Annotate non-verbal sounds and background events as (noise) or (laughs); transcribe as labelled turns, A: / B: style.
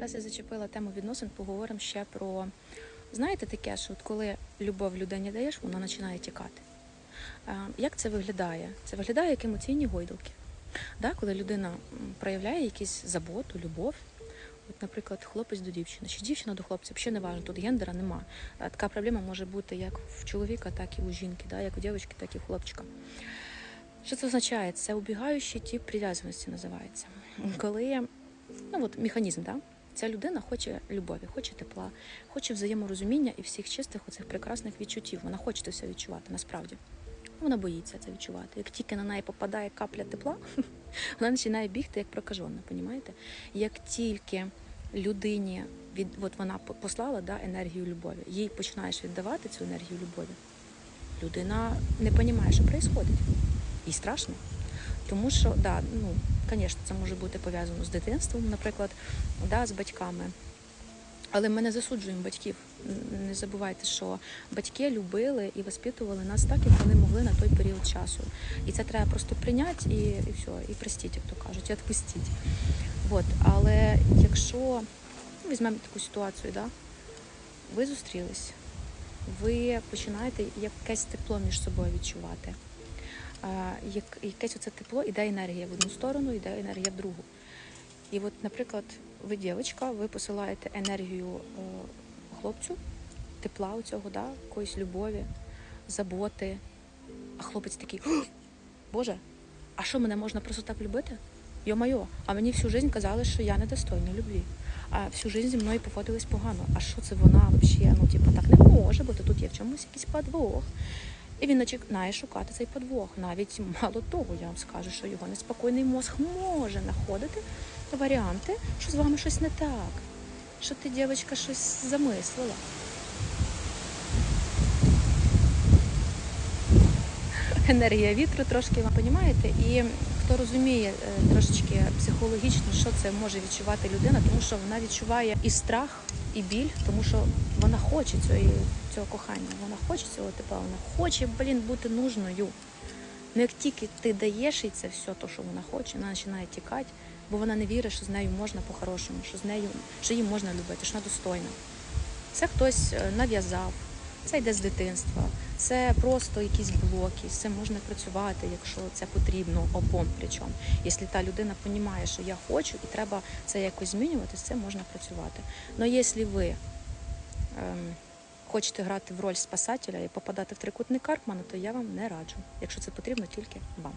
A: Раз я зачепила тему відносин, поговоримо ще про знаєте таке, що от коли любов людині даєш, вона починає тікати. Е, Як це виглядає? Це виглядає як емоційні гойдалки. Да, коли людина проявляє якісь заботу, любов. От, наприклад, хлопець до дівчини, чи дівчина до хлопця, взагалі не важливо, тут гендера нема. Е, Така проблема може бути як в чоловіка, так і у жінки, да, як у дівчинки, так і у хлопчика. Що це означає? Це убігаючий тип прив'язаності називається. Коли ну от механізм, да? Ця людина хоче любові, хоче тепла, хоче взаєморозуміння і всіх чистих оцих прекрасних відчуттів. Вона хоче це все відчувати насправді. Вона боїться це відчувати. Як тільки на неї попадає капля тепла, (laughs) вона починає бігти як прокажена, понімаєте? Як тільки людині від от вона по- послала да, енергію любові, їй починаєш віддавати цю енергію любові, людина не розуміє, що відбувається. Їй страшно. Тому що, да, ну, звісно, це може бути пов'язано з дитинством, наприклад, да, з батьками. Але ми не засуджуємо батьків. Не забувайте, що батьки любили і воспитували нас так, як вони могли на той період часу. І це треба просто прийняти і, і все, і простіть, як то кажуть, і відпустіть. От. Але якщо ну, візьмемо таку ситуацію, да? ви зустрілись, ви починаєте якесь тепло між собою відчувати. Якесь оце тепло, іде енергія в одну сторону, іде енергія в другу. І от, наприклад, ви дівчинка, ви посилаєте енергію е, хлопцю, тепла у цього, да, якоїсь любові, заботи. А хлопець такий, Боже, а що мене можна просто так любити? Йо-майо, а мені всю життя казали, що я недостойна любві. А всю життя зі мною поводились погано. А що це вона взагалі? Ну, типу, так не може бути. Тут є в чомусь якийсь подвох. І він починає шукати цей подвох. Навіть мало того, я вам скажу, що його неспокійний мозг може знаходити варіанти, що з вами щось не так, що ти, дівчинка, щось замислила. Енергія вітру трошки, ви розумієте? І хто розуміє е, трошечки психологічно, що це може відчувати людина, тому що вона відчуває і страх, і біль, тому що вона хоче цього, цього кохання, вона хоче цього тепла, вона хоче, блін, бути нужною. Ну як тільки ти даєш їй це все, то, що вона хоче, вона починає тікати, бо вона не вірить, що з нею можна по-хорошому, що з нею, що її можна любити, що вона достойна. Це хтось е, нав'язав, це йде з дитинства, це просто якісь блоки, з цим можна працювати, якщо це потрібно обом. Причому, якщо та людина розуміє, що я хочу і треба це якось змінювати, з цим можна працювати. Але якщо ви ем, хочете грати в роль спасателя і попадати в трикутник Карпмана, то я вам не раджу, якщо це потрібно тільки вам.